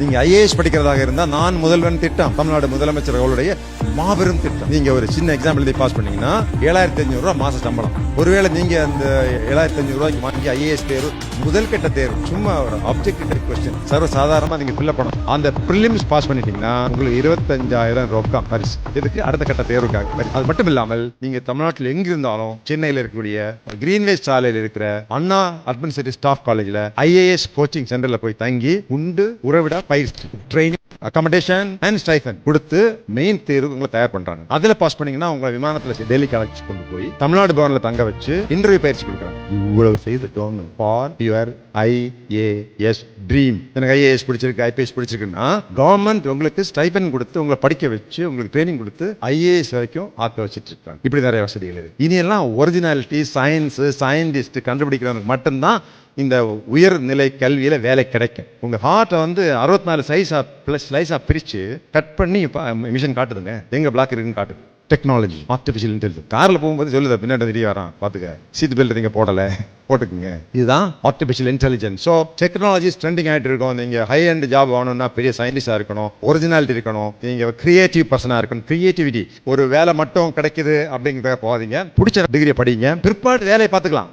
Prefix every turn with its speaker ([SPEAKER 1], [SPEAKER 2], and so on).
[SPEAKER 1] நீங்க ஐஏஎஸ் படிக்கிறதாக இருந்தா நான் முதல்வன் திட்டம் தமிழ்நாடு முதலமைச்சர் அவருடைய மாபெரும் திட்டம். நீங்க ஒரு சின்ன எக்ஸாம்பிள் எழுதி பாஸ் பண்ணீங்கன்னா ஏழாயிரத்தி ஐநூறு ரூபா மாச சம்பளம். ஒருவேளை நீங்க அந்த ஏழாயிரத்தி ஐநூறு ரூபாய்க்கு வாங்கி ஐஏஎஸ் தேர்வு முதல் கட்ட தேர்வு சும்மா ஒரு ஆப்ஜெக்டிவ் கொஸ்டின் சர்வ சாதாரணமா நீங்க ஃபில்அப் பண்ணணும். அந்த பிரிலிம்ஸ் பாஸ் பண்ணிட்டீங்கன்னா உங்களுக்கு இருபத்தஞ்சாயிரம் ரொக்கம் பரிசு. இதுக்கு அடுத்த கட்ட தேர்வுக்காக அது மட்டும் இல்லாமல் நீங்க தமிழ்நாட்டில் எங்க இருந்தாலும் சென்னையில் இருக்கக்கூடிய கிரீன்வே சாலையில் இருக்கிற அண்ணா அட்மினிஸ்ட்ரேட்டிவ் ஸ்டாஃப் காலேஜில் ஐஏஎஸ் கோச்சிங் சென்டரில் போய் தங்கி உண்டு உறவிட பயிற்சி ட்ரைனிங் அகாமடேஷன் அண்ட் ஸ்டைஃபன் கொடுத்து மெயின் தேர்வு உங்களை தயார் பண்றாங்க. அதுல பாஸ் பண்ணீங்கன்னா உங்களை விமானத்துல டெல்லிக்கு அழைச்சு கொண்டு போய் தமிழ்நாடு பவன்ல தங்க வச்சு இன்டர்வியூ பயிற்சி கொடுக்குறாங்க. இவ்வளவு செய்துட்டோம். ஃபார் யுவர் ஐஏஎஸ் ட்ரீம் எனக்கு ஐஏஎஸ் பிடிச்சிருக்கு ஐபிஎஸ் பிடிச்சிருக்குன்னா கவர்மெண்ட் உங்களுக்கு ஸ்டைபன் கொடுத்து உங்களை படிக்க வச்சு உங்களுக்கு ட்ரைனிங் கொடுத்து ஐஏஎஸ் வரைக்கும் ஆக்க வச்சுட்டு இருக்காங்க இப்படி நிறைய வசதிகள் இருக்கு. இனி எல்லாம் ஒரிஜினாலிட்டி சயின்ஸ் சயின்டிஸ்ட் கண்டுபிடிக்கிறவங்களுக்கு மட்டும்தான் இந்த உயர்நிலை கல்வியில் வேலை கிடைக்கும். உங்கள் ஹார்ட்டை வந்து அறுபத்தி நாலு சைஸாக ப்ளஸ் ஸ்லைஸாக பிரித்து கட் பண்ணி மிஷின் காட்டுதுங்க. எங்கள் பிளாக் இருக்குன்னு காட்டுது. டெக்னாலஜி ஆர்டிஃபிஷியல் இன்டெலிஜென்ஸ் கார்ல போகும்போது சொல்லுது பின்னாடி தெரிய வரான் பாத்துக்க. சீட் பெல்ட் நீங்க போடல போட்டுக்குங்க. இதுதான் artificial intelligence so technology trending ஆகிட்டு இருக்கும். நீங்க ஹை அண்ட் ஜாப் ஆகணும்னா பெரிய சயின்டிஸ்டா இருக்கணும் ஒரிஜினாலிட்டி இருக்கணும். நீங்க கிரியேட்டிவ் பர்சனா இருக்கணும். கிரியேட்டிவிட்டி ஒரு வேலை மட்டும் கிடைக்குது அப்படிங்கிறத போகாதீங்க. பிடிச்ச டிகிரியை படிங்க. பிற்பாடு வேலையை பார்த்துக்கலாம்.